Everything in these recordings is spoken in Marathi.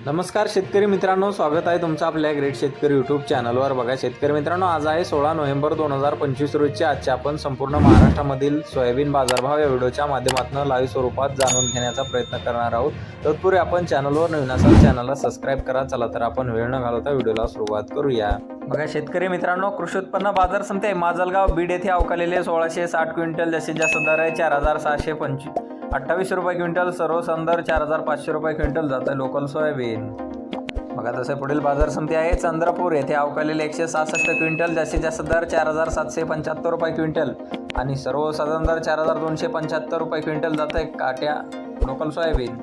नमस्कार शेतकरी मित्रांनो स्वागत आहे तुमचं आपल्या ग्रेट शेतकरी यूट्यूब चॅनलवर बघा शेतकरी मित्रांनो आज आहे सोळा नोव्हेंबर दोन हजार पंचवीस रोजच्या आजचे आपण संपूर्ण महाराष्ट्रामधील सोयाबीन बाजारभाव या व्हिडिओच्या माध्यमातून लाईव्ह स्वरूपात जाणून घेण्याचा प्रयत्न करणार आहोत. तत्पूर्वी आपण चॅनलवर नवीन असाल चॅनलला सबस्क्राईब करा. चला तर आपण वेळ न घालवता व्हिडिओला सुरुवात करूया. बघा शेतकरी मित्रांनो कृषी उत्पन्न बाजार समिती माजलगाव बीड येथे अवकालेले सोळाशे साठ क्विंटल जास्तीत जास्त दर आहे चार हजार सहाशे पंचवीस अठ्ठावीस रुपये क्विंटल सर्व संदर चार हजार पाचशे रुपये क्विंटल जात आहे लोकल सोयाबीन. बघा तसे पुढील बाजार समिती आहे. चंद्रपूर येथे अवकालेले एकशे सहासष्ट क्विंटल जास्तीत जास्त दर चार हजार सातशे पंच्याहत्तर रुपये क्विंटल. आणि सर्वसाधारण दर चार हजार दोनशे पंच्याहत्तर रुपये क्विंटल जात आहे काट्या लोकल सोयाबीन.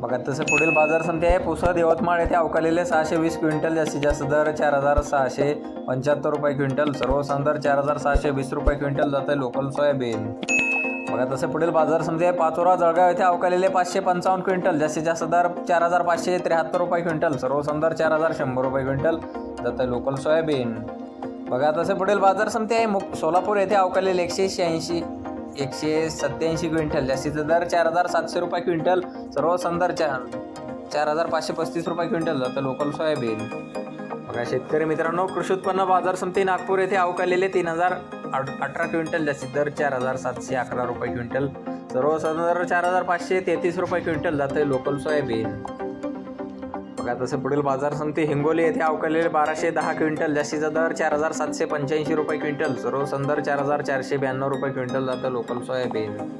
बघा तसे पुढील बाजार समिती आहे. पुसद यवतमाळ येथे अवकालेले सहाशे वीस क्विंटल जास्तीत जास्त दर चार हजार सहाशे पंच्याहत्तर रुपये क्विंटल सर्वसाधारण दर चार हजार सहाशे वीस रुपये क्विंटल जात आहे लोकल सोयाबीन. बघा तसं पुढील बाजार समिती पाचोरा जळगाव येथे अवकालेले पाचशे पंचावन्न क्विंटल जास्तीत जास्त दर चार हजार पाचशे त्र्याहत्तर रुपये क्विंटल सर्वसंदर चार हजार शंभर रुपये क्विंटल जातं लोकल सोयाबीन. बघा तसे पुढील बाजार समते आहे. मुक सोलापूर येथे अवकालेले एकशे शहाऐंशी एकशे सत्याऐंशी क्विंटल जास्तीचा दर चार हजार सातशे रुपये क्विंटल सर्वसंदर चार चार हजार पाचशे पस्तीस रुपये क्विंटल जातं लोकल सोयाबीन. बघा शेतकरी मित्रांनो कृषी उत्पन्न बाजार समते नागपूर येथे अवकालेले तीन हजार अठरा क्विंटल जास्तीत दर चार हजार सातशे अकरा रुपये क्विंटल. सर्वसाधारण दर चार हजार पाचशे तेहतीस रुपये क्विंटल जाते लोकल सोयाबीन. बघा तसं पुढील बाजार समिती हिंगोली येथे अवकालेले बाराशे दहा क्विंटल जास्तीचा दर चार हजार सातशे पंच्याऐंशी रुपये क्विंटल. सर्वसंदर चार हजार चारशे ब्याण्णव रुपये क्विंटल जातं लोकल सोयाबीन.